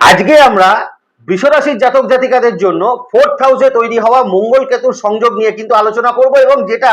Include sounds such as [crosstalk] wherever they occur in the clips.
আজকে আমরা বৃষরাশির জাতক জাতিকাদের জন্য ফোর্থ হাউসে তৈরি হওয়া মঙ্গল কেতুর সংযোগ নিয়ে কিন্তু আলোচনা করব এবং যেটা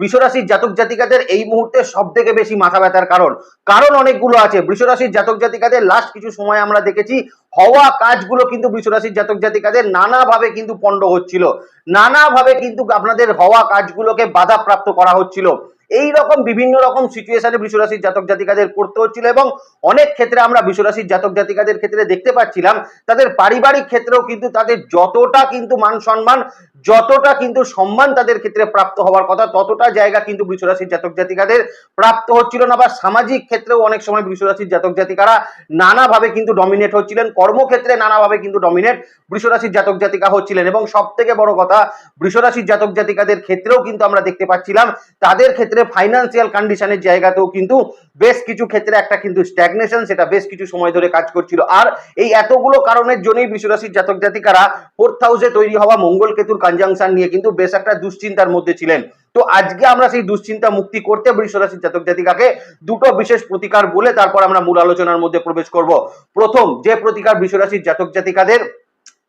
বৃষরাশির জাতক জাতিকাদের এই মুহূর্তে সব থেকে বেশি মাথা ব্যথার কারণ। কারণ অনেকগুলো আছে। বৃষরাশির জাতক জাতিকাদের লাস্ট কিছু সময় আমরা দেখেছি, হওয়া কাজগুলো কিন্তু বৃষরাশির জাতক জাতিকাদের নানাভাবে কিন্তু পণ্ড হচ্ছিল। নানাভাবে কিন্তু আপনাদের হওয়া কাজগুলোকে বাধাপ্রাপ্ত করা হচ্ছিল। এই রকম বিভিন্ন রকম সিচুয়েশনে বৃষরাশির জাতক জাতিকাদের পড়তে হচ্ছিল এবং অনেক ক্ষেত্রে আমরা বৃষরাশির জাতক জাতিকাদের ক্ষেত্রে দেখতে পাচ্ছিলাম, তাদের পারিবারিক ক্ষেত্রেও কিন্তু তাদের যতটা কিন্তু মান সম্মান, যতটা কিন্তু সম্মান তাদের ক্ষেত্রে প্রাপ্ত হওয়ার কথা, ততটা জায়গা কিন্তু বৃষরাশির জাতক জাতিকাদের প্রাপ্ত হচ্ছিল না বা সামাজিক ক্ষেত্রেও অনেক সময় বৃষরাশির জাতক জাতিকারা নানাভাবে কিন্তু ডমিনেট হচ্ছিলেন, কর্মক্ষেত্রে নানাভাবে কিন্তু ডমিনেট বৃষরাশির জাতক জাতিকা হচ্ছিলেন এবং সব থেকে বড় কথা বৃষরাশির জাতক জাতিকাদের ক্ষেত্রেও কিন্তু আমরা দেখতে পাচ্ছিলাম, তাদের ক্ষেত্রে ফাইন্যান্সিয়াল কন্ডিশনের জায়গাতেও কিন্তু বেশ কিছু ক্ষেত্রে একটা কিন্তু স্ট্যাগনেশন সেটা বেশ কিছু সময় ধরে কাজ করছিল। আর এই এতগুলো কারণের জন্যই বৃষরাশির জাতক জাতিকারা ফোর্থ হাউসে তৈরি হওয়া মঙ্গল কেতুর কনজাংশন নিয়ে কিন্তু বেশ একটা দুশ্চিন্তার মধ্যে ছিলেন। তো আজকে আমরা সেই দুশ্চিন্তা মুক্তি করতে বৃষরাশির জাতক জাতিকাকে দুটো বিশেষ প্রতিকার বলে তারপর আমরা মূল আলোচনার মধ্যে প্রবেশ করব। প্রথম, যে প্রতিকার বৃষরাশির জাতক জাতিকাদের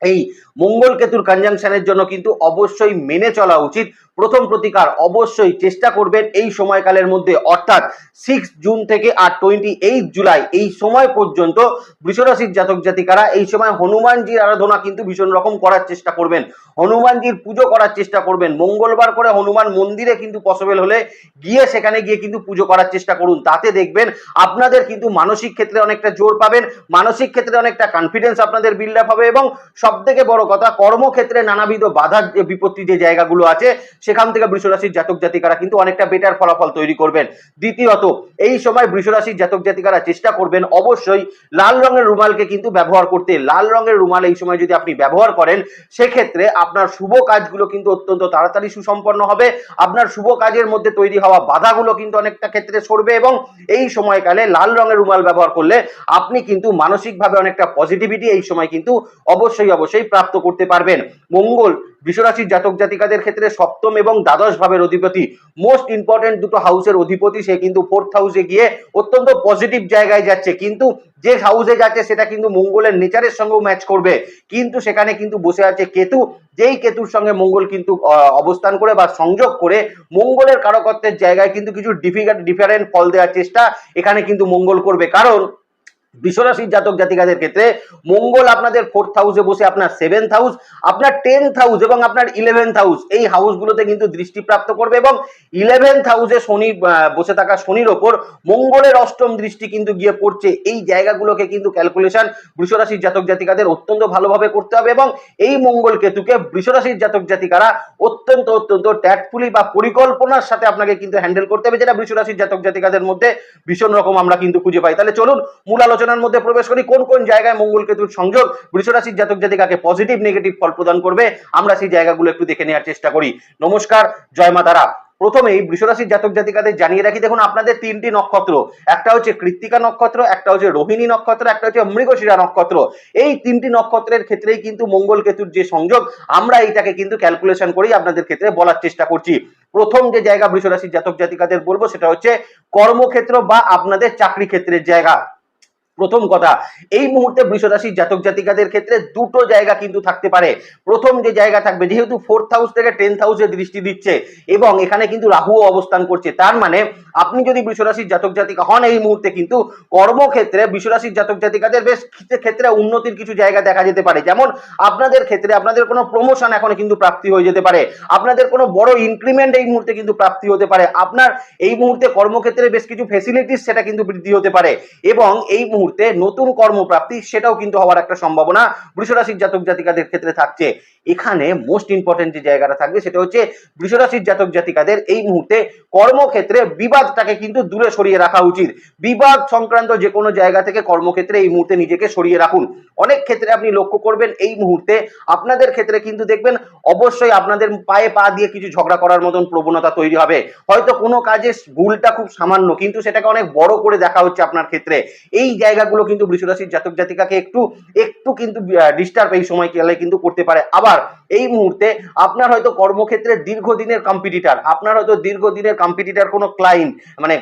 এই মঙ্গল কেতুর কনজাংশনের জন্য কিন্তু অবশ্যই মেনে চলা উচিত। প্রথম প্রতিকার অবশ্যই চেষ্টা করবেন এই সময়কালের মধ্যে, অর্থাৎ সিক্স জুন থেকে আর টোয়েন্টি এইট জুলাই এই সময় পর্যন্ত বৃষরাশির জাতক জাতিকারা এই সময় হনুমানজির আরাধনা কিন্তু ভীষণ রকম করার চেষ্টা করবেন। হনুমানজির পুজো করার চেষ্টা করবেন। মঙ্গলবার করে হনুমান মন্দিরে কিন্তু পসিবল হলে গিয়ে সেখানে গিয়ে কিন্তু পুজো করার চেষ্টা করুন। তাতে দেখবেন আপনাদের কিন্তু মানসিক ক্ষেত্রে অনেকটা জোর পাবেন, মানসিক ক্ষেত্রে অনেকটা কনফিডেন্স আপনাদের বিল্ড আপ হবে এবং সব থেকে বড় কথা, কর্মক্ষেত্রে নানাবিধ বাধা, বিপত্তি যে জায়গাগুলো আছে সেখান থেকে বৃষরাশির জাতক জাতিকারা কিন্তু অনেকটা বেটার ফলাফল তৈরি করবেন। দ্বিতীয়ত, এই সময় বৃষরাশির জাতক জাতিকারা চেষ্টা করবেন অবশ্যই লাল রঙের রুমালকে কিন্তু ব্যবহার করতে। লাল রঙের রুমাল এই সময় যদি আপনি ব্যবহার করেন, সেক্ষেত্রে আপনার শুভ কাজগুলো কিন্তু অত্যন্ত তাড়াতাড়ি সুসম্পন্ন হবে। আপনার শুভ কাজের মধ্যে তৈরি হওয়া বাধাগুলো কিন্তু অনেকটা ক্ষেত্রে সরবে এবং এই সময়কালে লাল রঙের রুমাল ব্যবহার করলে আপনি কিন্তু মানসিকভাবে অনেকটা পজিটিভিটি এই সময় কিন্তু অবশ্যই অবশ্যই প্রাপ্ত করতে পারবেন। মঙ্গল বৃষরাশির জাতক জাতিকাদের ক্ষেত্রে সপ্তম এবং দ্বাদশ ভাবের অধিপতি। মোস্ট ইম্পর্টেন্ট দুটো হাউসের অধিপতি, সে কিন্তু ফোর্থ হাউসে গিয়ে অত্যন্ত পজিটিভ জায়গায় যাচ্ছে। কিন্তু যে হাউসে যাচ্ছে, সেটা কিন্তু মঙ্গলের নেচারের সঙ্গেও ম্যাচ করবে। কিন্তু সেখানে কিন্তু বসে আছে কেতু। যেই কেতুর সঙ্গে মঙ্গল কিন্তু অবস্থান করে বা সংযোগ করে, মঙ্গলের কারকত্বের জায়গায় কিন্তু কিছু ডিফিকাল্ট ডিফারেন্ট ফল দেওয়ার চেষ্টা এখানে কিন্তু মঙ্গল করবে। কারণ বিশ্বরাশির জাতক জাতিকাদের ক্ষেত্রে মঙ্গল আপনাদের ফোর্থ হাউসে বসে আপনার সেভেন্থ হাউস আপনার টেন্থ হাউস এবং আপনার ইলেভেন্থ হাউস এই হাউসগুলোতে কিন্তু দৃষ্টিপ্রাপ্ত করবে এবং ইলেভেন্থ হাউসে শনি বসে থাকা শনির ওপর মঙ্গলের অষ্টম দৃষ্টি কিন্তু গিয়ে পড়ছে। এই জায়গাগুলোকে কিন্তু ক্যালকুলেশন বৃষরাশির জাতক জাতিকাদের অত্যন্ত ভালোভাবে করতে হবে এবং এই মঙ্গল কেতুকে বৃষরাশির জাতক জাতিকারা অত্যন্ত অত্যন্ত ট্যাক্টফুলি বা পরিকল্পনার সাথে আপনাকে কিন্তু হ্যান্ডেল করতে হবে, যেটা বৃষরাশির জাতক জাতিকাদের মধ্যে ভীষণ রকম আমরা কিন্তু খুঁজে পাই। তাহলে চলুন মূল আলোচনার মধ্যে প্রবেশ করি, কোন কোন জায়গায় মঙ্গল কেতুর সংযোগ, বৃষরাশির জাতক জাতিকাকে পজিটিভ নেগেটিভ ফল প্রদান করবে, আমরা সেই জায়গাগুলো একটু দেখে নেওয়ার চেষ্টা করি। নমস্কার, জয় মা তারা। প্রথমেই বৃষরাশির জাতক জাতিকাদের জানিয়ে রাখি, দেখুন আপনাদের তিনটি নক্ষত্র। একটা হচ্ছে কৃত্তিকা নক্ষত্র, একটা হচ্ছে রোহিণী নক্ষত্র, একটা হচ্ছে মৃগশিরা নক্ষত্র। এই তিনটি নক্ষত্রের ক্ষেত্রেই কিন্তু মঙ্গল কেতুর যে সংযোগ, আমরা এইটাকে কিন্তু ক্যালকুলেশন করেই আপনাদের ক্ষেত্রে বলার চেষ্টা করছি। প্রথম যে জায়গা বৃষরাশির জাতক জাতিকাদের বলব, সেটা হচ্ছে কর্মক্ষেত্র বা আপনাদের চাকরি ক্ষেত্রের জায়গা। প্রথম কথা, এই মুহূর্তে বৃষরাশির জাতক জাতিকাদের ক্ষেত্রে দুটো জায়গা কিন্তু থাকতে পারে। প্রথম যে জায়গা থাকবে, যেহেতু ফোর্থ হাউস থেকে টেন্থ হাউসে দৃষ্টি দিচ্ছে এবং এখানে কিন্তু রাহুও অবস্থান করছে। তার মানে আপনি যদি বৃষরাশির জাতক জাতিকা হন, এই মুহূর্তে কিন্তু কর্মক্ষেত্রে বৃষরাশির জাতক জাতিকাদের বেশ ক্ষেত্রে উন্নতির কিছু জায়গা দেখা যেতে পারে। যেমন, আপনাদের ক্ষেত্রে আপনাদের কোনো প্রমোশন এখন কিন্তু প্রাপ্তি হয়ে যেতে পারে। আপনাদের কোনো বড় ইনক্রিমেন্ট এই মুহূর্তে কিন্তু প্রাপ্তি হতে পারে। আপনার এই মুহূর্তে কর্মক্ষেত্রে বেশ কিছু ফেসিলিটিস সেটা কিন্তু বৃদ্ধি হতে পারে এবং এই মুহূর্তে নতুন কর্মপ্রাপ্তি সেটাও কিন্তু হওয়ার একটা সম্ভাবনা বৃষরাশির জাতক জাতিকাদের ক্ষেত্রে থাকছে। এখানে মোস্ট ইম্পর্টেন্ট যে জায়গাটা থাকবে সেটা হচ্ছে বৃষরাশির জাতক জাতিকাদের এই মুহূর্তে কর্মক্ষেত্রে বিবাদটাকে কিন্তু দূরে সরিয়ে রাখা উচিত। বিবাদ সংক্রান্ত যে কোনো জায়গা থেকে কর্মক্ষেত্রে এই মুহূর্তে নিজেকে সরিয়ে রাখুন। অনেক ক্ষেত্রে আপনি লক্ষ্য করবেন এই মুহূর্তে আপনাদের ক্ষেত্রে কিন্তু দেখবেন অবশ্যই আপনাদের পায়ে পা দিয়ে কিছু ঝগড়া করার মতন প্রবণতা তৈরি হবে। হয়তো কোনো কাজে ভুলটা খুব সামান্য, কিন্তু সেটাকে অনেক বড় করে দেখা হচ্ছে আপনার ক্ষেত্রে। এই জায়গা জায়গাগুলো কিন্তু বৃষরাশির জাতক জাতিকাকে একটু একটু কিন্তু ডিস্টার্ব এই সময় গেলে কিন্তু করতে পারে। আবার এই মুহূর্তে আপনার হয়তো কর্মক্ষেত্রে দীর্ঘদিনের কম্পিটিটার আপনার হয়তো দীর্ঘদিনের কম্পিটিটার কোনো ক্লায়েন্ট মানে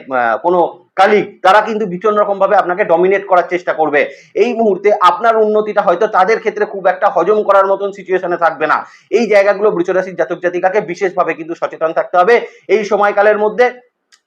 কোনো কালিগ তারা কিন্তু ভীষণ রকম ভাবে আপনাকে ডমিনেট করার চেষ্টা করবে। এই মুহূর্তে আপনার উন্নতিটা হয়তো তাদের ক্ষেত্রে খুব একটা হজম করার মতন সিচুয়েশনে থাকবে না। এই জায়গাগুলো বৃষরাশির জাতক জাতিকাকে বিশেষভাবে কিন্তু সচেতন থাকতে হবে। এই সময়কালের মধ্যে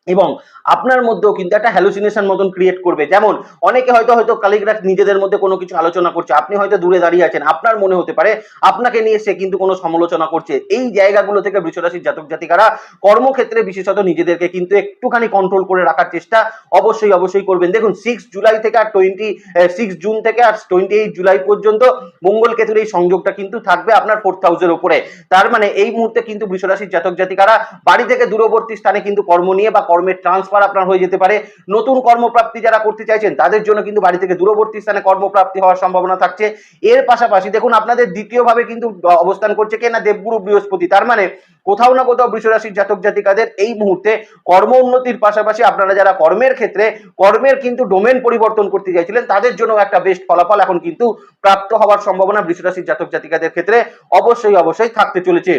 এবং আপনার মধ্যেও কিন্তু একটা হ্যালুসিনেশন মতন ক্রিয়েট করবে। যেমন অনেকে হয়তো হয়তো কালিগরা নিজেদের মধ্যে কোনো কিছু আলোচনা করছে, আপনি হয়তো দূরে দাঁড়িয়ে আছেন, আপনার মনে হতে পারে আপনাকে নিয়ে সে কিন্তু কোনো সমালোচনা করছে। এই জায়গাগুলো থেকে বৃষরাশির জাতক জাতিকারা কর্মক্ষেত্রে বিশেষত নিজেদের কিন্তু একটুখানি কন্ট্রোল করে রাখার চেষ্টা অবশ্যই অবশ্যই করবেন। দেখুন সিক্স জুলাই থেকে আর টোয়েন্টি সিক্স জুন থেকে আর টোয়েন্টি এইট জুলাই পর্যন্ত মঙ্গল কেতুর এই সংযোগটা কিন্তু থাকবে আপনার ফোর্থ হাউসের উপরে। তার মানে এই মুহূর্তে কিন্তু বৃষরাশির জাতক জাতিকারা বাড়ি থেকে দূরবর্তী স্থানে কিন্তু কর্ম নিয়ে বা কর্মের ট্রান্সফার আপনার হয়ে যেতে পারে। নতুন কর্মপ্রাপ্তি যারা করতে চাইছেন, তাদের জন্য কিন্তু বাড়ি থেকে দূরবর্তী স্থানে কর্মপ্রাপ্তি হওয়ার সম্ভাবনা থাকছে। এর পাশাপাশি দেখুন, আপনাদের দ্বিতীয়ভাবে কিন্তু অবস্থান করছে কে না? দেবগুরু বৃহস্পতি। তার মানে কোথাও না কোথাও বৃষরাশির জাতক জাতিকাদের এই মুহূর্তে কর্ম উন্নতির পাশাপাশি আপনারা যারা কর্মের ক্ষেত্রে, কর্মের কিন্তু ডোমেন পরিবর্তন করতে চাইছিলেন, তাদের জন্য একটা বেস্ট ফলাফল এখন কিন্তু প্রাপ্ত হওয়ার সম্ভাবনা বৃষরাশির জাতক জাতিকাদের ক্ষেত্রে অবশ্যই অবশ্যই থাকতে চলেছে।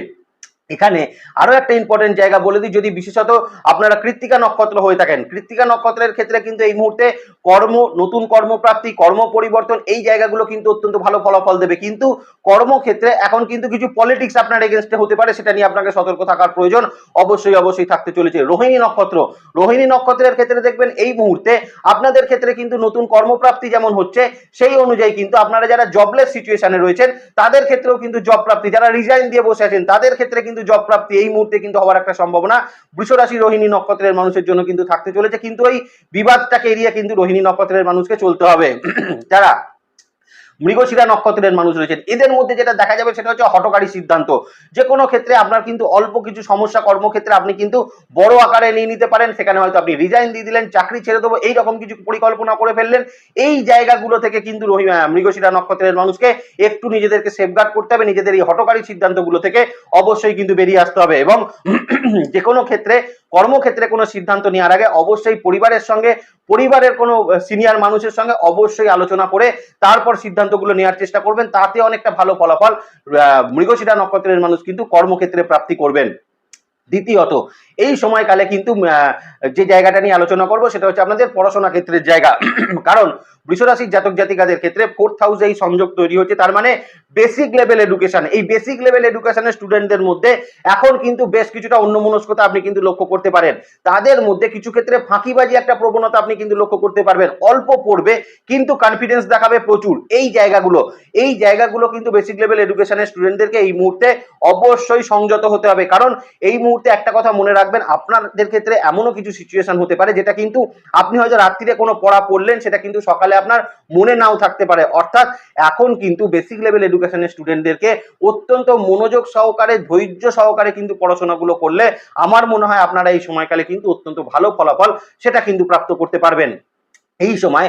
এখানে আরও একটা ইম্পর্টেন্ট জায়গা বলে দিই, যদি বিশেষত আপনারা কৃত্তিকা নক্ষত্র হয়ে থাকেন, কৃত্তিকা নক্ষত্রের ক্ষেত্রে কিন্তু এই মুহূর্তে কর্ম, নতুন কর্মপ্রাপ্তি, কর্ম পরিবর্তন, এই জায়গাগুলো কিন্তু অত্যন্ত ভালো ফলাফল দেবে। কিন্তু কর্মক্ষেত্রে এখন কিন্তু কিছু পলিটিক্স আপনার এগেনস্টে হতে পারে, সেটা নিয়ে আপনাকে সতর্ক থাকার প্রয়োজন অবশ্যই অবশ্যই থাকতে চলেছে। রোহিণী নক্ষত্র, রোহিণী নক্ষত্রের ক্ষেত্রে দেখবেন এই মুহূর্তে আপনাদের ক্ষেত্রে কিন্তু নতুন কর্মপ্রাপ্তি যেমন হচ্ছে, সেই অনুযায়ী কিন্তু আপনারা যারা জবলেস সিচুয়েশনে রয়েছেন, তাদের ক্ষেত্রেও কিন্তু জব প্রাপ্তি, যারা রিজাইন দিয়ে বসে আছেন, তাদের ক্ষেত্রে কিন্তু জব প্রাপ্তি এই মুহূর্তে কিন্তু হওয়ার একটা সম্ভাবনা। বৃষরাশি রোহিণী নক্ষত্রের মানুষের জন্য কিন্তু থাকতে চলেছে। কিন্তু এই বিবাদটাকে এড়িয়ে কিন্তু রোহিণী নক্ষত্রের মানুষকে চলতে হবে। [clears throat] যারা মৃগশিরা নক্ষত্রের মানুষ রয়েছেন এদের মধ্যে যেটা দেখা যাবে সেটা হচ্ছে হটকারী সিদ্ধান্ত। যে কোনো ক্ষেত্রে আপনার কিন্তু অল্প কিছু সমস্যা কর্মক্ষেত্রে আপনি কিন্তু বড় আকারে নিয়ে নিতে পারেন। সেখানে হয়তো আপনি রিজাইন দিয়ে দিলেন, চাকরি ছেড়ে দেবো, এইরকম কিছু পরিকল্পনা করে ফেললেন। এই জায়গাগুলো থেকে কিন্তু মৃগশিরা নক্ষত্রের মানুষকে একটু নিজেদেরকে সেফগার্ড করতে হবে, নিজেদের এই হটকারী সিদ্ধান্তগুলো থেকে অবশ্যই কিন্তু বেরিয়ে আসতে হবে। এবং [clears throat] যে কোনো ক্ষেত্রে কর্মক্ষেত্রে কোনো সিদ্ধান্ত নেওয়ার আগে অবশ্যই পরিবারের সঙ্গে, পরিবারের কোনো সিনিয়র মানুষের সঙ্গে অবশ্যই আলোচনা করে তারপর সিদ্ধান্তগুলো নেওয়ার চেষ্টা করবেন। তাতে অনেকটা ভালো ফলাফল মৃগশিরা নক্ষত্রের মানুষ কিন্তু কর্মক্ষেত্রে প্রাপ্তি করবেন। দ্বিতীয়ত এই সময়কালে কিন্তু যে জায়গাটা নিয়ে আলোচনা করব সেটা হচ্ছে আপনাদের পড়াশোনা ক্ষেত্রের জায়গা। [clears throat] কারণ বৃষরাশির জাতক জাতিকাদের ক্ষেত্রে ফোর্থ হাউসে এই সংযোগ তৈরি হচ্ছে, তার মানে বেসিক লেভেল এডুকেশন এই বেসিক লেভেল এডুকেশনের স্টুডেন্টদের মধ্যে এখন কিন্তু বেশ কিছুটা অন্যমনস্কতা আপনি কিন্তু লক্ষ্য করতে পারেন। তাদের মধ্যে কিছু ক্ষেত্রে ফাঁকিবাজি একটা প্রবণতা আপনি কিন্তু লক্ষ্য করতে পারবেন। অল্প পড়বে, কিন্তু কনফিডেন্স দেখাবে প্রচুর। এই জায়গাগুলো এই জায়গাগুলো কিন্তু বেসিক লেভেল এডুকেশনের স্টুডেন্টদেরকে এই মুহূর্তে অবশ্যই সংযত হতে হবে। কারণ এই মুহূর্তে একটা কথা মনে রাখবেন আপনাদের ক্ষেত্রে এমনও কিছু সিচুয়েশন হতে পারে যেটা কিন্তু আপনি হয়তো রাত্রিরে কোনো পড়া পড়লেন, সেটা কিন্তু সকালে আপনার মনে নাও থাকতে পারে। অর্থাৎ এখন কিন্তু বেসিক লেভেল এডুকেশনের স্টুডেন্টদেরকে অত্যন্ত মনোযোগ সহকারে, ধৈর্য সহকারে কিন্তু পড়াশোনাগুলো করলে আমার মনে হয় আপনারা এই সময়কালে কিন্তু অত্যন্ত ভালো ফলাফল সেটা কিন্তু প্রাপ্ত করতে পারবেন। এই সময়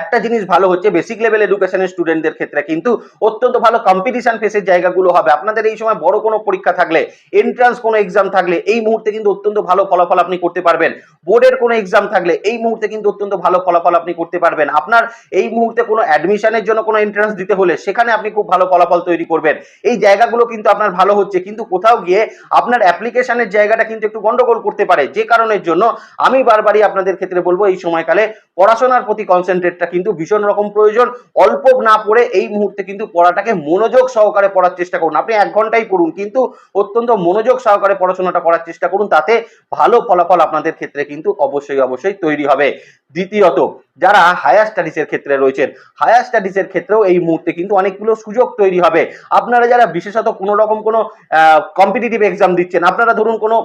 একটা জিনিস ভালো হচ্ছে বেসিক লেভেল এডুকেশনের স্টুডেন্টদের ক্ষেত্রে কিন্তু অত্যন্ত ভালো কম্পিটিশন ফেসের জায়গাগুলো হবে। আপনাদের এই সময় বড় কোনো পরীক্ষা থাকলে এন্ট্রান্স কোনো এক্সাম থাকলে, এই মুহূর্তে কিন্তু অত্যন্ত ভালো ফলাফল আপনি করতে পারবেন। বোর্ডের কোনো এক্সাম থাকলে, এই মুহূর্তে কিন্তু অত্যন্ত ভালো ফলাফল আপনি করতে পারবেন। আপনার এই মুহূর্তে কোনো অ্যাডমিশনের জন্য কোনো এন্ট্রান্স দিতে হলে, সেখানে আপনি খুব ভালো ফলাফল তৈরি করবেন। এই জায়গাগুলো কিন্তু আপনার ভালো হচ্ছে, কিন্তু কোথাও গিয়ে আপনার অ্যাপ্লিকেশনের জায়গাটা কিন্তু একটু গন্ডগোল করতে পারে। যে কারণের জন্য আমি বারবারই আপনাদের ক্ষেত্রে বলব, এই সময়কালে পড়াশোনার প্রতি কনসেন্ট্রেটটা কিন্তু ভীষণ রকম প্রয়োজন। অল্প না পড়ে এই মুহূর্তে কিন্তু পড়াটাকে মনোযোগ সহকারে পড়ার চেষ্টা করুন। আপনি এক ঘন্টাই পড়ুন, কিন্তু অত্যন্ত মনোযোগ সহকারে পড়াশোনাটা করার চেষ্টা করুন, তাতে ভালো ফলাফল আপনাদের ক্ষেত্রে কিন্তু অবশ্যই অবশ্যই তৈরি হবে। দ্বিতীয়ত, যারা হায়ার স্টাডিজের ক্ষেত্রে রয়েছেন হায়ার স্টাডিজের ক্ষেত্রেও এই মুহূর্তে কিন্তু অনেকগুলো সুযোগ তৈরি হবে। আপনারা যারা বিশেষত কোনো রকম কোনো কম্পিটিটিভ এক্সাম দিচ্ছেন, আপনারা ধরুন কোনো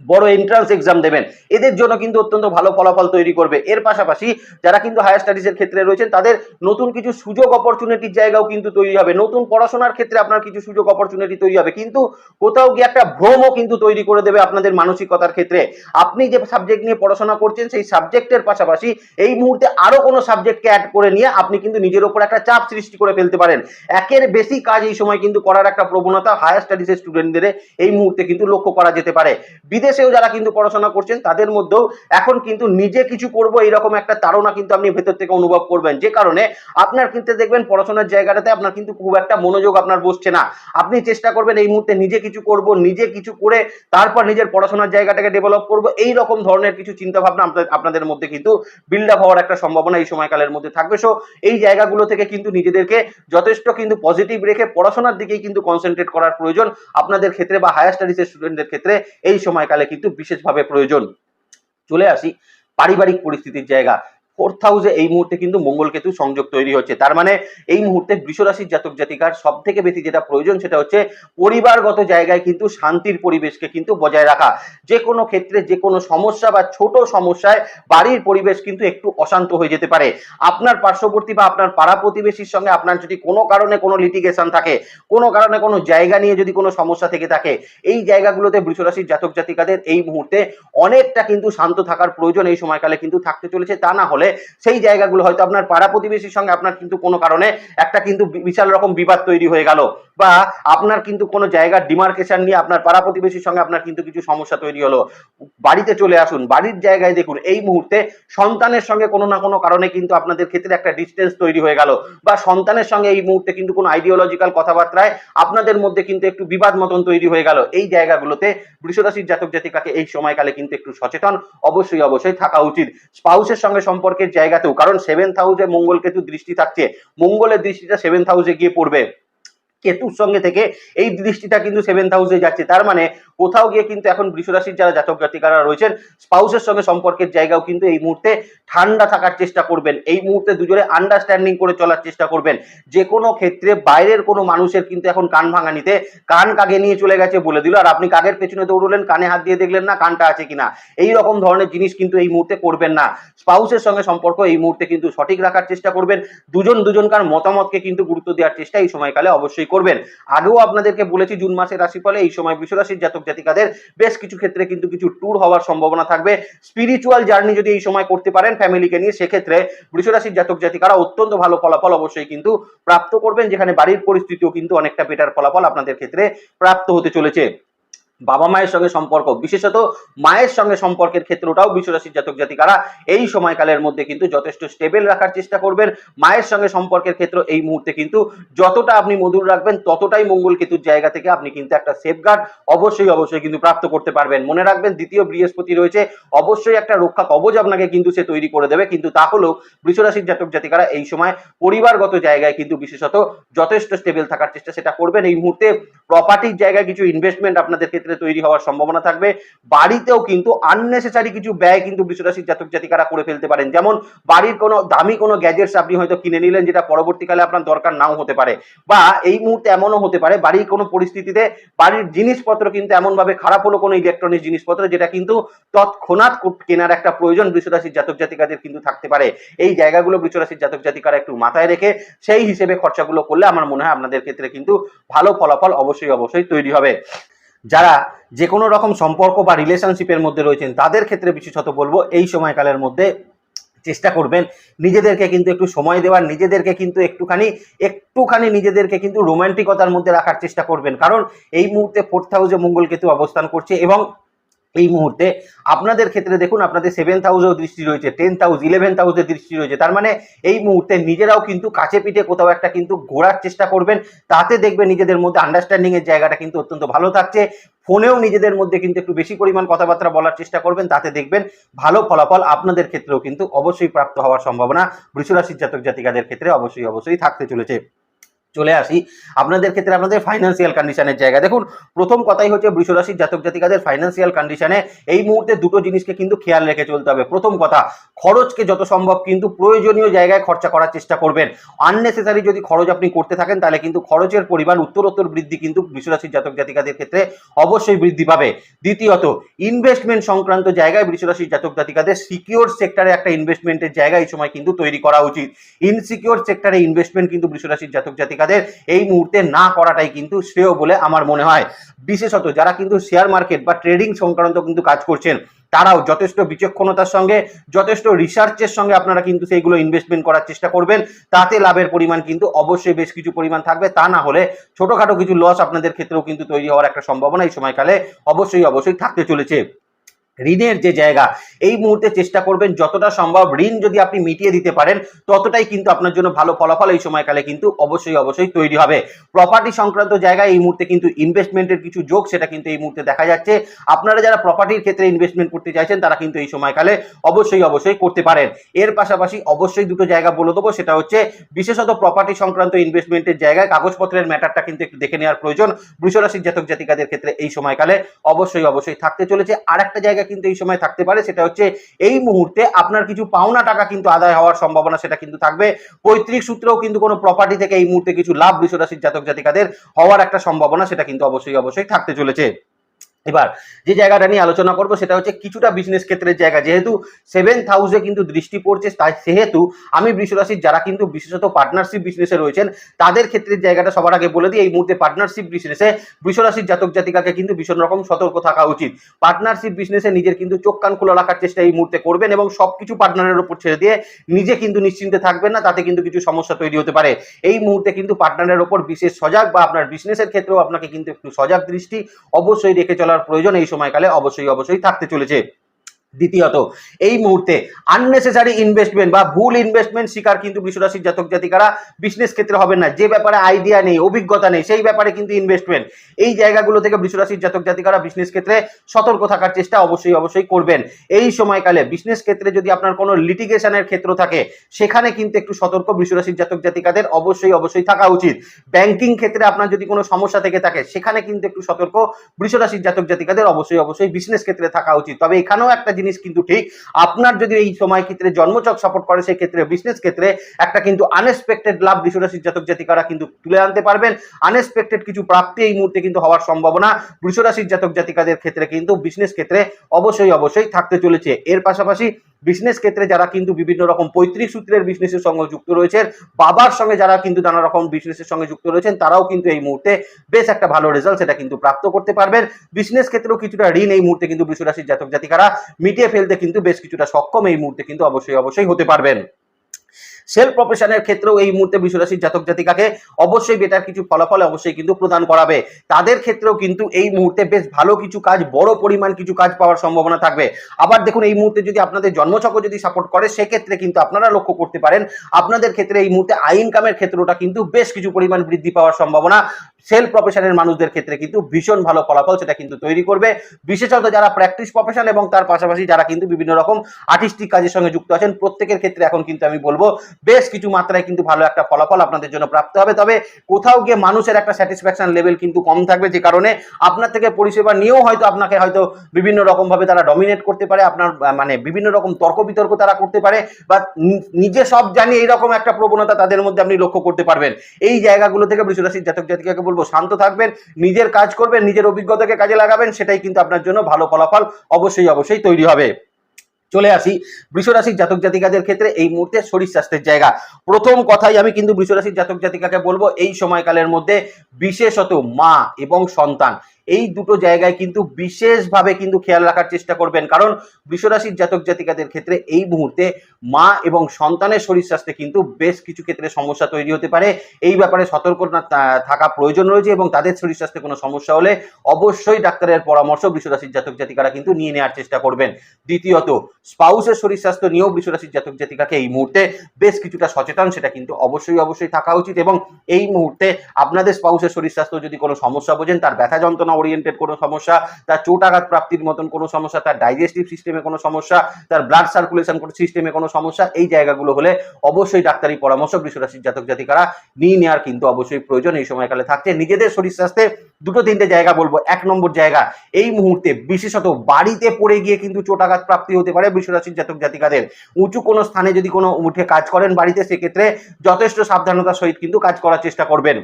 বড় এন্ট্রান্স এক্সাম দেবেন। এদের জন্য কিন্তু অত্যন্ত ভালো ফলাফল তৈরি করবে। এর পাশাপাশি যারা কিন্তু হায়ার স্টাডিজের ক্ষেত্রে রয়েছেন, তাদের নতুন কিছু সুযোগ অপরচুনিটির জায়গাও কিন্তু তৈরি হবে। নতুন পড়াশোনার ক্ষেত্রে আপনার কিছু সুযোগ অপরচুনিটি তৈরি হবে। কিন্তু কোথাও গিয়ে একটা ভ্রমও কিন্তু তৈরি করে দেবে আপনাদের মানসিকতার ক্ষেত্রে। আপনি যে সাবজেক্ট নিয়ে পড়াশোনা করছেন, সেই সাবজেক্টের পাশাপাশি এই মুহূর্তে আরও কোনো সাবজেক্টকে অ্যাড করে নিয়ে আপনি কিন্তু নিজের ওপর একটা চাপ সৃষ্টি করে ফেলতে পারেন। একের বেশি কাজ এই সময় কিন্তু করার একটা প্রবণতা হায়ার স্টাডিজের স্টুডেন্টদের এই মুহূর্তে কিন্তু লক্ষ্য করা যেতে পারে। বিদেশ বিদেশেও যারা কিন্তু পড়াশোনা করছেন, তাদের মধ্যেও এখন কিন্তু নিজে কিছু করব এইরকম একটা তাড়না কিন্তু আপনি ভেতর থেকে অনুভব করবেন। যে কারণে আপনার কিন্তু দেখবেন পড়াশোনার জায়গাটাতে আপনার কিন্তু খুব একটা মনোযোগ আপনার বসছে না। আপনি চেষ্টা করবেন এই মুহূর্তে নিজে কিছু করব, নিজে কিছু করে তারপর নিজের পড়াশোনার জায়গাটাকে ডেভেলপ করব। এই রকম ধরনের কিছু চিন্তা ভাবনা আপনাদের- আপনাদের মধ্যে কিন্তু বিল্ড আপ হওয়ার একটা সম্ভাবনা এই সময়কালের মধ্যে থাকবে। সো এই জায়গাগুলো থেকে কিন্তু নিজেদেরকে যথেষ্ট কিন্তু পজিটিভ রেখে পড়াশোনার দিকেই কিন্তু কনসেন্ট্রেট করার প্রয়োজন আপনাদের ক্ষেত্রে বা হায়ার স্টাডিজের স্টুডেন্টদের ক্ষেত্রে এই সময়কালে। কিন্তু বিশেষভাবে প্রয়োজন। চলে আসি পারিবারিক পরিস্থিতির জায়গা। ফোর্থ হাউসে এই মুহূর্তে কিন্তু মঙ্গল কেতু সংযোগ তৈরি হচ্ছে। তার মানে এই মুহূর্তে বৃষরাশির জাতক জাতিকার সব থেকে বেশি যেটা প্রয়োজন সেটা হচ্ছে পরিবারগত জায়গায় কিন্তু শান্তির পরিবেশকে কিন্তু বজায় রাখা। যে কোনো ক্ষেত্রে যে কোনো সমস্যা বা ছোট সমস্যায় বাড়ির পরিবেশ কিন্তু একটু অশান্ত হয়ে যেতে পারে। আপনার পার্শ্ববর্তী বা আপনার পাড়া প্রতিবেশীর সঙ্গে আপনার যদি কোনো কারণে কোনো লিটিগেশন থাকে, কোনো কারণে কোনো জায়গা নিয়ে যদি কোনো সমস্যা থেকে থাকে, এই জায়গাগুলোতে বৃষরাশির জাতক জাতিকাদের এই মুহূর্তে অনেকটা কিন্তু শান্ত থাকার প্রয়োজন এই সময়কালে কিন্তু থাকতে চলেছে। তা না হলে সেই জায়গাগুলো হয়তো আপনার পাড়া প্রতিবেশীর সঙ্গে আপনার কিন্তু কোনো কারণে একটা কিন্তু বিশাল রকম বিবাদ তৈরি হয়ে গেল বা আপনার কিন্তু কোনো জায়গার ডিমার্কেশন নিয়ে আপনার পাড়া প্রতিবেশীর সঙ্গে আপনার কিন্তু কিছু সমস্যা তৈরি হলো। বাড়িতে চলে আসুন, বাড়ির জায়গায় দেখুন, এই মুহূর্তে সন্তানের সঙ্গে কোনো না কোনো কারণে কিন্তু আপনাদের ক্ষেত্রে একটা ডিস্টেন্স তৈরি হয়ে গেল বা সন্তানের সঙ্গে এই মুহূর্তে কিন্তু কোনো আইডিওলজিক্যাল কথাবার্তায় আপনাদের মধ্যে কিন্তু একটু বিবাদ মতন তৈরি হয়ে গেল। এই জায়গাগুলোতে বৃষরাশির জাতক জাতিকাকে এই সময়কালে কিন্তু একটু সচেতন অবশ্যই অবশ্যই থাকা উচিত। স্পাউসের সঙ্গে সম্পর্কের জায়গাতেও, কারণ সেভেন্থ হাউসে মঙ্গল কেতু দৃষ্টি থাকছে। মঙ্গলের দৃষ্টিটা সেভেন্থ হাউসে গিয়ে পড়বে। কেতুর সঙ্গে থেকে এই দৃষ্টিটা কিন্তু সেভেন্থ হাউসে যাচ্ছে। তার মানে কোথাও গিয়ে কিন্তু এখন বৃষরাশির যারা জাতক জাতিকারা রয়েছেন, স্পাউসের সঙ্গে সম্পর্কের জায়গাও কিন্তু এই মুহূর্তে ঠান্ডা থাকার চেষ্টা করবেন। এই মুহূর্তে দুজনে আন্ডারস্ট্যান্ডিং করে চলার চেষ্টা করবেন। যে কোনো ক্ষেত্রে বাইরের কোনো মানুষের কিন্তু এখন কান ভাঙানিতে কান কাগে নিয়ে চলে গেছে বলে দিল। আর আপনি কাগের পেছনে দৌড়লেন, কানে হাত দিয়ে দেখলেন না কানটা আছে কিনা। এই রকম ধরনের জিনিস কিন্তু এই মুহূর্তে করবেন না। স্পাউসের সঙ্গে সম্পর্ক এই মুহূর্তে কিন্তু সঠিক রাখার চেষ্টা করবেন। দুজন দুজনকার মতামতকে কিন্তু গুরুত্ব দেওয়ার চেষ্টা এই সময়কালে অবশ্যই করবেন। আগেও আপনাদেরকে বলেছি, জুন মাসের রাশিফলে এই সময় বৃষরাশির জাতক জাতিকাদের বেশ কিছু ক্ষেত্রে কিন্তু কিছু ট্যুর হওয়ার সম্ভাবনা থাকবে। স্পিরিচুয়াল জার্নি যদি এই সময় করতে পারেন ফ্যামিলিকে নিয়ে, সেক্ষেত্রে বৃষরাশির জাতক জাতিকারা অত্যন্ত ভালো ফলাফল অবশ্যই কিন্তু প্রাপ্ত করবেন, যেখানে বাড়ির পরিস্থিতিও কিন্তু অনেকটা বেটার ফলাফল আপনাদের ক্ষেত্রে প্রাপ্ত হতে চলেছে। বাবা মায়ের সঙ্গে সম্পর্ক, বিশেষত মায়ের সঙ্গে সম্পর্কের ক্ষেত্রটাও বিশ্বরাশির জাতক জাতিকারা এই সময়কালের মধ্যে কিন্তু যথেষ্ট স্টেবল রাখার চেষ্টা করবেন। মায়ের সঙ্গে সম্পর্কের ক্ষেত্র এই মুহূর্তে কিন্তু যতটা আপনি মধুর রাখবেন, ততটাই মঙ্গল কেতুর জায়গা থেকে আপনি কিন্তু একটা সেফগার্ড অবশ্যই অবশ্যই কিন্তু প্রাপ্ত করতে পারবেন। মনে রাখবেন, দ্বিতীয় বৃহস্পতি রয়েছে, অবশ্যই একটা রক্ষা কবচ আপনাকে কিন্তু সে তৈরি করে দেবে। কিন্তু তা হলেও বৃষরাশির জাতক জাতিকারা এই সময় পরিবারগত জায়গায় কিন্তু বিশেষত যথেষ্ট স্টেবল থাকার চেষ্টা সেটা করবেন। এই মুহূর্তে প্রপার্টির জায়গায় কিছু ইনভেস্টমেন্ট আপনাদের ক্ষেত্রে তৈরি হওয়ার সম্ভাবনা থাকবে। বাড়িতেও কিন্তু আননেসেসারি কিছু ব্যয় কিন্তু বৃষরাশির জাতক জাতিকারা করে ফেলতে পারেন। যেমন বাড়ির কোনো দামি কোনো গ্যাজেটস আপনি হয়তো কিনে নিলেন যেটা পরবর্তীকালে আপনার দরকার নাও হতে পারে। বা এই মুহূর্তে এমনও হতে পারে, বাড়ির কোনো পরিস্থিতিতে বাড়ির জিনিসপত্র কিন্তু এমনভাবে খারাপ হলো কোনো ইলেকট্রনিক জিনিসপত্র যেটা কিন্তু তৎক্ষণাৎ কেনার একটা প্রয়োজন বৃষরাশির জাতক জাতিকাদের কিন্তু থাকতে পারে। এই জায়গাগুলো বৃষরাশির জাতক জাতিকারা একটু মাথায় রেখে সেই হিসেবে খরচাগুলো করলে আমার মনে হয় আপনাদের ক্ষেত্রে কিন্তু ভালো ফলাফল অবশ্যই অবশ্যই তৈরি হবে। যারা যে কোনো রকম সম্পর্ক বা রিলেশনশিপের মধ্যে রয়েছেন, তাদের ক্ষেত্রে বিশেষত বলব, এই সময়কালের মধ্যে চেষ্টা করবেন নিজেদেরকে কিন্তু একটু সময় দেওয়ার, নিজেদেরকে কিন্তু একটুখানি একটুখানি নিজেদেরকে কিন্তু রোমান্টিকতার মধ্যে রাখার চেষ্টা করবেন। কারণ এই মুহূর্তে ফোর্থ হাউসে মঙ্গল কেতু অবস্থান করছে এবং এই মুহূর্তে আপনাদের ক্ষেত্রে দেখুন, আপনাদের সেভেন হাউসেও দৃষ্টি রয়েছে টেন হাউস ইলেভেন হাউসে দৃষ্টি রয়েছে। তার মানে এই মুহূর্তে নিজেরাও কিন্তু কাছে পিঠে কোথাও একটা কিন্তু ঘোরার চেষ্টা করবেন। তাতে দেখবেন নিজেদের মধ্যে আন্ডারস্ট্যান্ডিং এর জায়গাটা কিন্তু অত্যন্ত ভালো থাকছে। ফোনেও নিজেদের মধ্যে কিন্তু একটু বেশি পরিমাণ কথাবার্তা বলার চেষ্টা করবেন। তাতে দেখবেন ভালো ফলাফল আপনাদের ক্ষেত্রেও কিন্তু অবশ্যই প্রাপ্ত হওয়ার সম্ভাবনা। বৃষরাশির জাতক জাতিকাদের ক্ষেত্রে অবশ্যই অবশ্যই থাকতে চলেছে। চলে আসি। আপনাদের ক্ষেত্রে আপনাদের ফাইন্যান্সিয়াল কন্ডিশনের জায়গা দেখুন, প্রথম কথাই হচ্ছে বৃষরাশির জাতক জাতিকাদের ফাইন্যান্সিয়াল কন্ডিশনে এই মুহূর্তে দুটো জিনিসকে কিন্তু খেয়াল রেখে চলতে হবে। প্রথম কথা, খরচকে যত সম্ভব কিন্তু প্রয়োজনীয় জায়গায় খরচা করার চেষ্টা করবেন। আননেসেসারি যদি খরচ আপনি করতে থাকেন, তাহলে কিন্তু খরচের পরিমাণ উত্তরোত্তর বৃদ্ধি কিন্তু বৃষরাশির জাতক জাতিকাদের ক্ষেত্রে অবশ্যই বৃদ্ধি পাবে। দ্বিতীয়ত ইনভেস্টমেন্ট সংক্রান্ত জায়গায় বৃষরাশির জাতক জাতিকাদের সিকিউর সেক্টরে একটা ইনভেস্টমেন্টের জায়গা এই সময় কিন্তু তৈরি করা উচিত। ইনসিকিউর সেক্টরে ইনভেস্টমেন্ট কিন্তু বৃষরাশির জাতক জাতিকাদের জাতিকাদের এই মুহূর্তে না করাটাই কিন্তু শ্রেয় বলে আমার মনে হয়। বিশেষত যারা কিন্তু শেয়ার মার্কেট বা ট্রেডিং সংক্রান্ত কিন্তু কাজ করছেন, তারাও যথেষ্ট বিচক্ষণতার সঙ্গে, যথেষ্ট রিসার্চের সঙ্গে আপনারা কিন্তু সেইগুলো ইনভেস্টমেন্ট করার চেষ্টা করবেন। তাতে লাভের পরিমাণ কিন্তু অবশ্যই বেশ কিছু পরিমাণ থাকবে। তা না হলে ছোটখাটো কিছু লস আপনাদের ক্ষেত্রেও কিন্তু তৈরি হওয়ার একটা সম্ভাবনা এই সময়কালে অবশ্যই অবশ্যই থাকতে চলেছে। ঋণের যে জায়গা, এই মুহূর্তে চেষ্টা করবেন যতটা সম্ভব ঋণ যদি আপনি মিটিয়ে দিতে পারেন, ততটাই কিন্তু আপনার জন্য ভালো ফলাফল এই সময়কালে কিন্তু অবশ্যই অবশ্যই তৈরি হবে। প্রপার্টি সংক্রান্ত জায়গায় এই মুহূর্তে কিন্তু ইনভেস্টমেন্টের কিছু যোগ, সেটা কিন্তু এই মুহূর্তে দেখা যাচ্ছে। আপনারা যারা প্রপার্টির ক্ষেত্রে ইনভেস্টমেন্ট করতে চাইছেন, তারা কিন্তু এই সময়কালে অবশ্যই অবশ্যই করতে পারেন। এর পাশাপাশি অবশ্যই দুটো জায়গা বলে দেবো, সেটা হচ্ছে বিশেষত প্রপার্টি সংক্রান্ত ইনভেস্টমেন্টের জায়গায় কাগজপত্রের ম্যাটারটা কিন্তু একটু দেখে নেওয়ার প্রয়োজন। বৃষরাশির জাতক জাতিকাদের ক্ষেত্রে এই সময়কালে অবশ্যই অবশ্যই থাকতে চলেছে। আর একটা জায়গা কিন্তু এই সময় থাকতে পারে, সেটা হচ্ছে এই মুহূর্তে আপনার কিছু পাওনা টাকা কিন্তু আদায় হওয়ার সম্ভাবনা সেটা কিন্তু থাকবে। পৈতৃক সূত্রেও কিন্তু কোনো প্রপার্টি থেকে এই মুহূর্তে কিছু লাভ বিশ্বরাশির জাতক জাতিকাদের হওয়ার একটা সম্ভাবনা সেটা কিন্তু অবশ্যই অবশ্যই থাকতে চলেছে। এবার যে জায়গাটা নিয়ে আলোচনা করব সেটা হচ্ছে কিছুটা বিজনেস ক্ষেত্রের জায়গা। যেহেতু সেভেন হাউসে কিন্তু দৃষ্টি পড়ছে, তাই সেহেতু আমি বৃষরাশির যারা কিন্তু বিশেষত পার্টনারশিপ বিজনেসে রয়েছেন, তাদের ক্ষেত্রের জায়গাটা সবার আগে বলে দিই, এই মুহূর্তে পার্টনারশিপ বিজনেসে বৃষরাশির জাতক জাতিকাকে কিন্তু ভীষণ রকম সতর্ক থাকা উচিত। পার্টনারশিপ বিজনেসে নিজের কিন্তু চোখ কান খোলা রাখার চেষ্টা এই মুহূর্তে করবেন এবং সবকিছু পার্টনারের উপর ছেড়ে দিয়ে নিজে কিন্তু নিশ্চিন্তে থাকবেন না, তাতে কিন্তু কিছু সমস্যা তৈরি হতে পারে। এই মুহূর্তে কিন্তু পার্টনারের ওপর বিশেষ সজাগ বা আপনার বিজনেসের ক্ষেত্রেও আপনাকে কিন্তু একটু সজাগ দৃষ্টি অবশ্যই রেখে চলার প্রয়োজন এই সময়কালে অবশ্যই অবশ্যই থাকতে চলেছে। দ্বিতীয়ত, এই মুহূর্তে আননেসেসারি ইনভেস্টমেন্ট বা ভুল ইনভেস্টমেন্ট শিকার কিন্তু বৃষরাশির জাতক জাতিকারা বিজনেস ক্ষেত্রে হবেন না। যে ব্যাপারে আইডিয়া নেই, অভিজ্ঞতা নেই, সেই ব্যাপারে কিন্তু ইনভেস্টমেন্ট এই জায়গাগুলো থেকে বৃষরাশির জাতক জাতিকারা বিজনেস ক্ষেত্রে সতর্ক থাকার চেষ্টা অবশ্যই অবশ্যই করবেন। এই সময়কালে বিজনেস ক্ষেত্রে যদি আপনার কোনো লিটিগেশনের ক্ষেত্র থাকে, সেখানে কিন্তু একটু সতর্ক বৃষরাশির জাতক জাতিকাদের অবশ্যই অবশ্যই থাকা উচিত। ব্যাংকিং ক্ষেত্রে আপনার যদি কোনো সমস্যা থেকে থাকে, সেখানে কিন্তু একটু সতর্ক বৃষরাশির জাতক জাতিকাদের অবশ্যই অবশ্যই বিজনেস ক্ষেত্রে থাকা উচিত। তবে এখানেও একটা কিন্তু ঠিক। আপনার যদি এই সময় ক্ষেত্রে জন্মচক সাপোর্ট করে, সেই ক্ষেত্রে বিজনেস ক্ষেত্রে একটা কিন্তু আনএক্সপেক্টেড লাভ বৃষরাশির জাতক জাতিকারা কিন্তু তুলে আনতে পারবেন। আনএক্সপেক্টেড কিছু প্রাপ্তি এই মুহূর্তে কিন্তু হওয়ার সম্ভাবনা বৃষরাশির জাতক জাতিকাদের ক্ষেত্রে কিন্তু বিজনেস ক্ষেত্রে অবশ্যই অবশ্যই থাকতে চলেছে। এর পাশাপাশি বিজনেস ক্ষেত্রে যারা কিন্তু বিভিন্ন রকম পৈতৃক সূত্রের বিজনেসের সঙ্গে যুক্ত রয়েছেন, বাবার সঙ্গে যারা কিন্তু নানা রকম বিজনেসের সঙ্গে যুক্ত রয়েছেন, তারাও কিন্তু এই মুহূর্তে বেশ একটা ভালো রেজাল্ট সেটা কিন্তু প্রাপ্ত করতে পারবেন। বিজনেস ক্ষেত্রেও কিছুটা ঋণ এই মুহূর্তে কিন্তু বৃষরাশির জাতক জাতিকারা মিটিয়ে ফেলতে কিন্তু বেশ কিছুটা সক্ষম এই মুহূর্তে কিন্তু অবশ্যই অবশ্যই হতে পারবেন। সেলফ প্রফেশনের ক্ষেত্রেও এই মুহূর্তে বিশ্বরাশির জাতক জাতিকাকে অবশ্যই বেটার কিছু ফলাফল অবশ্যই কিন্তু প্রদান করাবে। তাদের ক্ষেত্রেও কিন্তু এই মুহূর্তে বেশ ভালো কিছু কাজ, বড় পরিমাণ কিছু কাজ পাওয়ার সম্ভাবনা থাকবে। আবার দেখুন, এই মুহূর্তে যদি আপনাদের জন্মচক্র যদি সাপোর্ট করে, সেক্ষেত্রে কিন্তু আপনারা লক্ষ্য করতে পারেন, আপনাদের ক্ষেত্রে এই মুহূর্তে আই ইনকামের ক্ষেত্রটা কিন্তু বেশ কিছু পরিমাণ বৃদ্ধি পাওয়ার সম্ভাবনা। সেলফ প্রফেশনের মানুষদের ক্ষেত্রে কিন্তু ভীষণ ভালো ফলাফল সেটা কিন্তু তৈরি করবে। বিশেষত যারা প্র্যাকটিস প্রফেশন এবং তার পাশাপাশি যারা কিন্তু বিভিন্ন রকম আর্টিস্টিক কাজের সঙ্গে যুক্ত আছেন, প্রত্যেকের ক্ষেত্রে এখন কিন্তু আমি বলব বেশ কিছু মাত্রায় কিন্তু ভালো একটা ফলাফল আপনাদের জন্য প্রাপ্ত হবে। তবে কোথাও গিয়ে মানুষের একটা স্যাটিসফ্যাকশন লেভেল কিন্তু কম থাকবে যে কারণে আপনার থেকে পরিষেবা নিয়েও হয়তো আপনাকে হয়তো বিভিন্ন রকম ভাবে তারা ডমিনেট করতে পারে, আপনার মানে বিভিন্ন রকম তর্ক বিতর্ক তারা করতে পারে বা নিজে সব জানি এইরকম একটা প্রবণতা তাদের মধ্যে আপনি লক্ষ্য করতে পারবেন। এই জায়গাগুলো থেকে বৃষরাশির জাতক জাতিকাকে বলব, শান্ত থাকবেন, নিজের কাজ করবেন, নিজের অভিজ্ঞতাকে কাজে লাগাবেন, সেটাই কিন্তু আপনার জন্য ভালো ফলাফল অবশ্যই অবশ্যই তৈরি হবে। চলে আসি। বৃষরাশির জাতক জাতিকাদের ক্ষেত্রে এই মুহূর্তে শরীর স্বাস্থ্যের জায়গা। প্রথম কথাই আমি কিন্তু বৃষরাশির জাতক জাতিকাকে বলব, এই সময়কালের মধ্যে বিশেষত মা এবং সন্তান। এই দুটো জায়গায় কিন্তু বিশেষভাবে কিন্তু খেয়াল রাখার চেষ্টা করবেন। কারণ বিশ্বরাশির জাতক জাতিকাদের ক্ষেত্রে এই মুহূর্তে মা এবং সন্তানের শরীর স্বাস্থ্যে কিন্তু বেশ কিছু ক্ষেত্রে সমস্যা তৈরি হতে পারে। এই ব্যাপারে সতর্ক থাকা প্রয়োজন রয়েছে এবং তাদের শরীর স্বাস্থ্যে কোনো সমস্যা হলে অবশ্যই ডাক্তারের পরামর্শ বিশ্বরাশির জাতক জাতিকারা কিন্তু নিয়ে নেওয়ার চেষ্টা করবেন। দ্বিতীয়ত, স্পাউসের শরীর স্বাস্থ্য নিয়েও বিশ্বরাশির জাতক জাতিকাকে এই মুহূর্তে বেশ কিছুটা সচেতন, সেটা কিন্তু অবশ্যই অবশ্যই থাকা উচিত এবং এই মুহূর্তে আপনাদের স্পাউসের শরীর স্বাস্থ্য যদি কোনো সমস্যা বোঝেন, তার ব্যথা যন্ত্রণা ওরিয়েন্টেড কোনো সমস্যা, তার চোট আঘাত প্রাপ্তির মতন কোনো সমস্যা, তার ডাইজেস্টিভ সিস্টেমে কোনো সমস্যা, তার ব্লাড সার্কুলেশন সিস্টেমে কোনো সমস্যা, এই জায়গাগুলো হলে অবশ্যই ডাক্তারি পরামর্শ, বৃষরাশির জাতক জাতিকারা নিয়ে নেওয়ার কিন্তু অবশ্যই প্রয়োজন, এই সময়কালে থাকছে। নিজেদের শরীর স্বাস্থ্যে দুটো তিনটে জায়গা বলব, এক নম্বর জায়গা, এই মুহূর্তে বিশেষত বাড়িতে পড়ে গিয়ে কিন্তু চোটাঘাত প্রাপ্তি হতে পারে বৃষরাশির জাতক জাতিকাদের। উঁচু কোনো স্থানে যদি কোনো উঠে কাজ করেন বাড়িতে, সেক্ষেত্রে যথেষ্ট সাবধানতার সহিত কিন্তু কাজ করার চেষ্টা করবেন।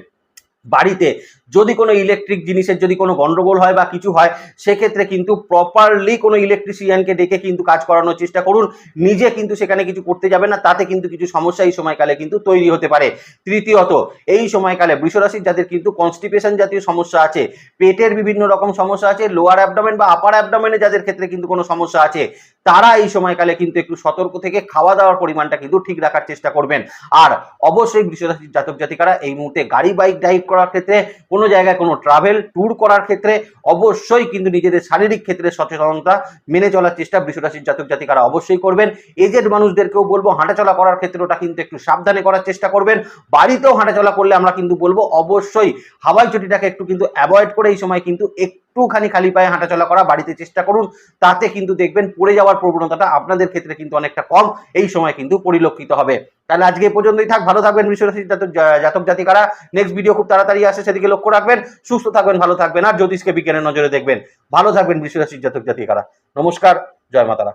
বাড়িতে যদি কোনো ইলেকট্রিক জিনিসের যদি কোনো গন্ডগোল হয় বা কিছু হয়, সেক্ষেত্রে কিন্তু প্রপারলি কোনো ইলেকট্রিশিয়ানকে ডেকে কিন্তু কাজ করানোর চেষ্টা করুন। নিজে কিন্তু সেখানে কিছু করতে যাবে না, তাতে কিন্তু কিছু সমস্যা এই সময়কালে কিন্তু তৈরি হতে পারে। তৃতীয়ত, এই সময়কালে বৃষরাশির যাদের কিন্তু কনস্টিপেশন জাতীয় সমস্যা আছে, পেটের বিভিন্ন রকম সমস্যা আছে লোয়ার অ্যাবডোমেন বা আপার অ্যাবডোমেনে যাদের ক্ষেত্রে কিন্তু কোনো সমস্যা আছে, তারা এই সময়কালে কিন্তু একটু সতর্ক থেকে খাওয়া দাওয়ার পরিমাণটা কিন্তু ঠিক রাখার চেষ্টা করবেন। আর অবশ্যই বৃষরাশির জাতক জাতিকারা এই মুহূর্তে গাড়ি বাইক ড্রাইভ করার ক্ষেত্রে, কোনো জায়গায় কোনো ট্রাভেল ট্যুর করার ক্ষেত্রে অবশ্যই কিন্তু নিজেদের শারীরিক ক্ষেত্রে সচেতনতা মেনে চলার চেষ্টা বৃষরাশির জাতক জাতিকারা অবশ্যই করবেন। এজেড মানুষদেরকেও বলব, হাঁটাচলা করার ক্ষেত্রে ওটা কিন্তু একটু সাবধানে করার চেষ্টা করবেন। বাড়িতেও হাঁটাচলা করলে আমরা কিন্তু বলব, অবশ্যই হাওয়াই চটিটাকে একটু কিন্তু অ্যাভয়েড করে এই সময় কিন্তু একটুখানি খালি পায়ে হাঁটাচলা করা বাড়িতে চেষ্টা করুন। তাতে কিন্তু দেখবেন পড়ে যাওয়ার প্রবণতাটা আপনাদের ক্ষেত্রে কিন্তু অনেকটা কম, এই সময় কিন্তু পরিলক্ষিত হবে। তাহলে আজকে এই পর্যন্তই থাক, ভালো থাকবেন বৃষরাশির জাতক জাতক, জাতিকারা। নেক্সট ভিডিও খুব তাড়াতাড়ি আসে, সেদিকে লক্ষ্য রাখবেন। সুস্থ থাকবেন, ভালো থাকবেন, আর জ্যোতিষকে বিজ্ঞানের নজরে দেখবেন। ভালো থাকবেন বৃষরাশির জাতক, জাতিকারা। নমস্কার, জয় মাতারা।